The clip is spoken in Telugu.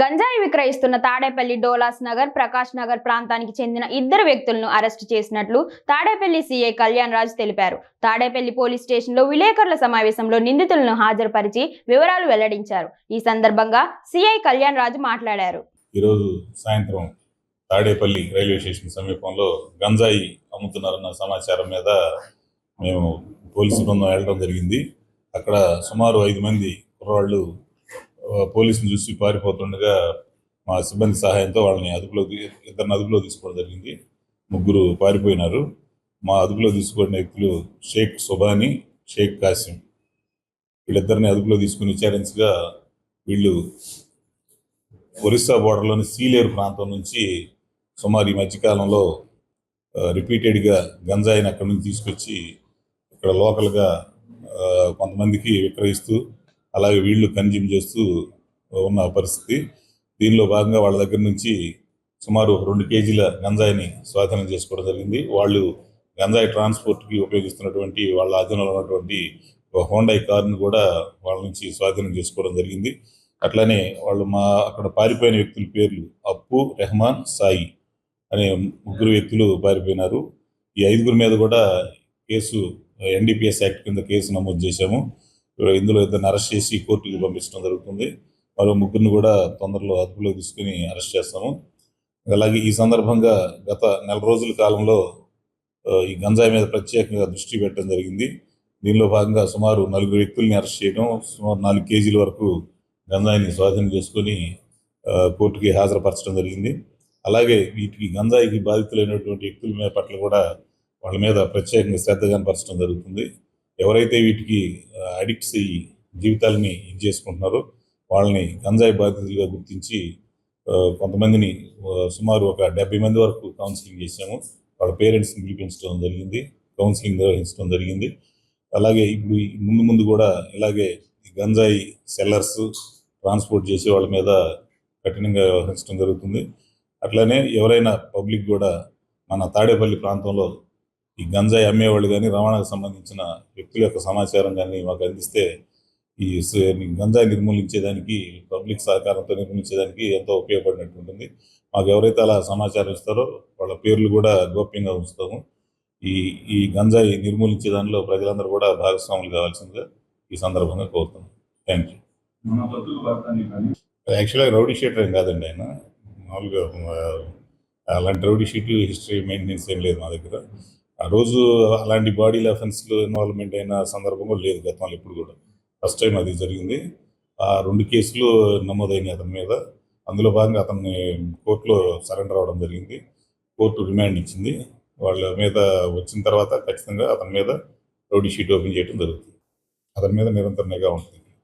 గంజాయి విక్రయిస్తున్న తాడేపల్లి డోలాస్ నగర్ ప్రకాష్ నగర్ ప్రాంతానికి చెందిన ఇద్దరు వ్యక్తులను అరెస్టు చేసినట్లు తాడేపల్లి సీఐ కళ్యాణ్ రాజ్ తెలిపారు. తాడేపల్లి పోలీస్ స్టేషన్లో విలేకరుల సమావేశంలో నిందితులను హాజరుపరిచి వివరాలు వెల్లడించారు. ఈ సందర్భంగా సీఐ కళ్యాణ్ రాజు మాట్లాడారు. ఈరోజు సాయంత్రం తాడేపల్లి రైల్వే స్టేషన్ సమీపంలో గంజాయి అమ్ముతున్నారన్న సమాచారం మీద మేము పోలీసు బృందం వెళ్ళడం జరిగింది. అక్కడ సుమారు ఐదు మంది కుర్రాళ్ళు పోలీసులు చూసి పారిపోతుండగా మా సిబ్బంది సహాయంతో వాళ్ళని అదుపులో ఇద్దరిని అదుపులో తీసుకోవడం జరిగింది. ముగ్గురు పారిపోయినారు. మా అదుపులో తీసుకున్న వ్యక్తులు షేక్ సుబాని షేక్ కాసిం. వీళ్ళిద్దరిని అదుపులో తీసుకుని విచారించగా వీళ్ళు ఒరిస్సా బోర్డర్లోని సీలేరు ప్రాంతం నుంచి సుమారు ఈ మధ్యకాలంలో రిపీటెడ్గా గంజాయిని అక్కడి నుంచి తీసుకొచ్చి ఇక్కడ లోకల్గా కొంతమందికి విక్రయిస్తూ అలాగే వీళ్ళు కన్జ్యూమ్ చేస్తూ ఉన్న పరిస్థితి. దీనిలో భాగంగా వాళ్ళ దగ్గర నుంచి సుమారు రెండు కేజీల గంజాయిని స్వాధీనం చేసుకోవడం జరిగింది. వాళ్ళు గంజాయి ట్రాన్స్పోర్ట్కి ఉపయోగిస్తున్నటువంటి వాళ్ళ ఆధీనంలో ఉన్నటువంటి ఒక హోండై కార్ను కూడా వాళ్ళ నుంచి స్వాధీనం చేసుకోవడం జరిగింది. అట్లానే వాళ్ళు మా అక్కడ పారిపోయిన వ్యక్తుల పేర్లు అప్పు రెహమాన్ సాయి అనే ముగ్గురు వ్యక్తులు పారిపోయినారు. ఈ ఐదుగురి మీద కూడా కేసు ఎన్డీపీఎస్ యాక్ట్ కింద కేసు నమోదు చేశాము. ఇందులో ఇద్దరిని అరెస్ట్ చేసి కోర్టుకి పంపించడం జరుగుతుంది. మరో ముగ్గురిని కూడా తొందరలో అదుపులో తీసుకుని అరెస్ట్ చేస్తాము. అలాగే ఈ సందర్భంగా గత నెల రోజుల కాలంలో ఈ గంజాయి మీద ప్రత్యేకంగా దృష్టి పెట్టడం జరిగింది. దీనిలో భాగంగా సుమారు నలుగురు వ్యక్తుల్ని అరెస్ట్ చేయడం సుమారు నాలుగు కేజీల వరకు గంజాయిని స్వాధీనం చేసుకొని కోర్టుకి హాజరుపరచడం జరిగింది. అలాగే వీటికి గంజాయికి బాధితులైనటువంటి వ్యక్తుల మీద పట్ల కూడా వాళ్ళ మీద ప్రత్యేకంగా శ్రద్ధ కనపరచడం జరుగుతుంది. ఎవరైతే వీటికి అడిక్ట్స్ అయ్యి జీవితాలని ఇది చేసుకుంటున్నారో వాళ్ళని గంజాయి బాధితులుగా గుర్తించి కొంతమందిని సుమారు ఒక డెబ్బై మంది వరకు కౌన్సిలింగ్ చేశాము. వాళ్ళ పేరెంట్స్ని పిలిపించడం జరిగింది కౌన్సిలింగ్ నిర్వహించడం జరిగింది. అలాగే ఇప్పుడు ముందు ముందు కూడా ఇలాగే ఈ గంజాయి సెల్లర్స్ ట్రాన్స్పోర్ట్ చేసే వాళ్ళ మీద కఠినంగా వ్యవహరించడం జరుగుతుంది. అట్లనే ఎవరైనా పబ్లిక్ కూడా మన తాడేపల్లి ప్రాంతంలో ఈ గంజాయి అమ్మేవాళ్ళు కానీ రవాణాకు సంబంధించిన వ్యక్తుల యొక్క సమాచారం కానీ మాకు అందిస్తే ఈ గంజాయి నిర్మూలించేదానికి పబ్లిక్ సహకారంతో నిర్మూలించేదానికి ఎంతో ఉపయోగపడినట్టు ఉంటుంది. మాకు ఎవరైతే అలా సమాచారం ఇస్తారో వాళ్ళ పేర్లు కూడా గోప్యంగా ఉంచుతాము. ఈ ఈ గంజాయి నిర్మూలించే దానిలో ప్రజలందరూ కూడా భాగస్వాములు కావాల్సిందిగా ఈ సందర్భంగా కోరుతున్నాం. Thank you. యాక్చువల్గా రౌడీ షీటర్ ఏం కాదండి ఆయన. మామూలుగా అలాంటి రౌడీ షీట్ హిస్టరీ మెయింటెనెన్స్ ఏం లేదు మా దగ్గర. ఆ రోజు అలాంటి బాడీ లెఫెన్స్లో ఇన్వాల్వ్మెంట్ అయిన సందర్భంగా లేదు గతంలో ఇప్పుడు కూడా. ఫస్ట్ టైం అది జరిగింది. ఆ రెండు కేసులు నమోదైనాయి అతని మీద. అందులో భాగంగా అతన్ని కోర్టులో సరెండర్ అవ్వడం జరిగింది. కోర్టు రిమాండ్ ఇచ్చింది. వాళ్ళ మీద వచ్చిన తర్వాత ఖచ్చితంగా అతని మీద రౌడీ షీట్ ఓపెన్ చేయడం జరుగుతుంది. అతని మీద నిరంతర నిఘా ఉంటుంది.